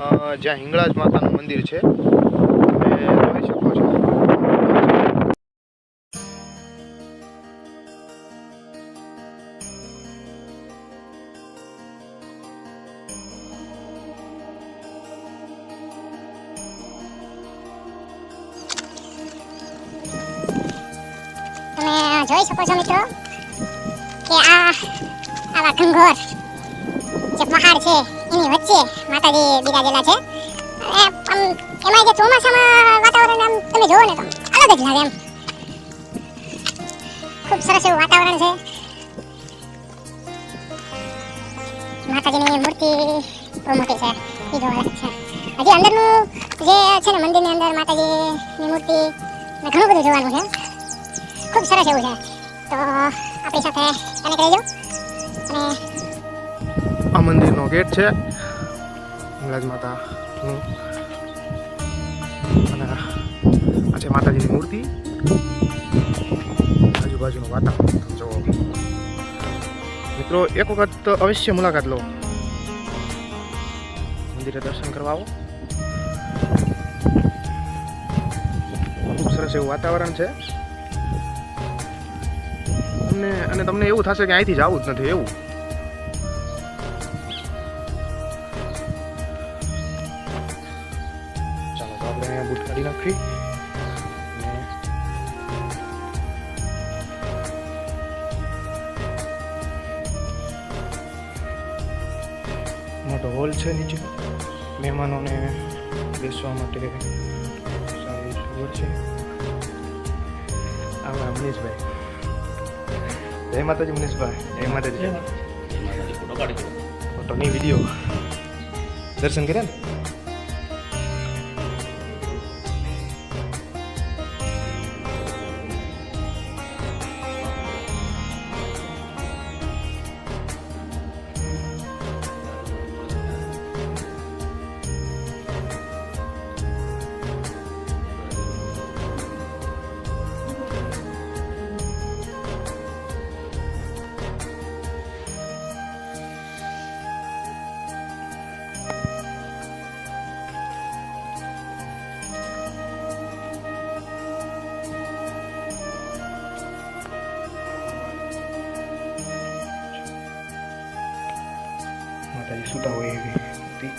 અ, જ્યાં હિંગળાજ માતાનું મંદિર છે. તમે જોઈ શકો છો. જોઈ શકો છો મિત્રો કે આ આવા ઘંઘોર જે પહાડ છે એની વચ્ચે માતાજી બિરાજેલા છે. અને એમાં જે ચોમાસામાં વાતાવરણ આમ તમે જોવો ને તો અલગ જ લાગે એમ. ખૂબ સરસ એવું વાતાવરણ છે. માતાજીની મૂર્તિ બહુ મોટી છે. એ જોવા છે. હજી અંદરનું જે છે ને મંદિરની અંદર માતાજીની મૂર્તિ ને ઘણું બધું જોવાનું છે. ખૂબ સરસ એવું છે. તો આપણી સાથે કનેક્ટ રહેજો અને આ મંદિરનો ગેટ છે. હિંગળાજ માતાનું અને આ છે માતાજીની મૂર્તિ. આજુબાજુનું વાતાવરણ જો મિત્રો, એક વખત અવશ્ય મુલાકાત લો. મંદિરે દર્શન કરવા આવો. ખૂબ સરસ એવું વાતાવરણ છે. અને અને તમને એવું થશે કે અહીંથી જ આવું જ નથી, એવું. આપણે અહીંયા બૂટ કાઢી નાખવી મોટો હોલ છે નીચે. મહેમાનોને બેસવા માટે સારી સગવડ છે. આવા મનીષભાઈ જય માતાજી મનીષભાઈ જય માતાજી. ફોટો નહીં વીડિયો. દર્શન કર્યા ને? disfruta, güey, de, de ti.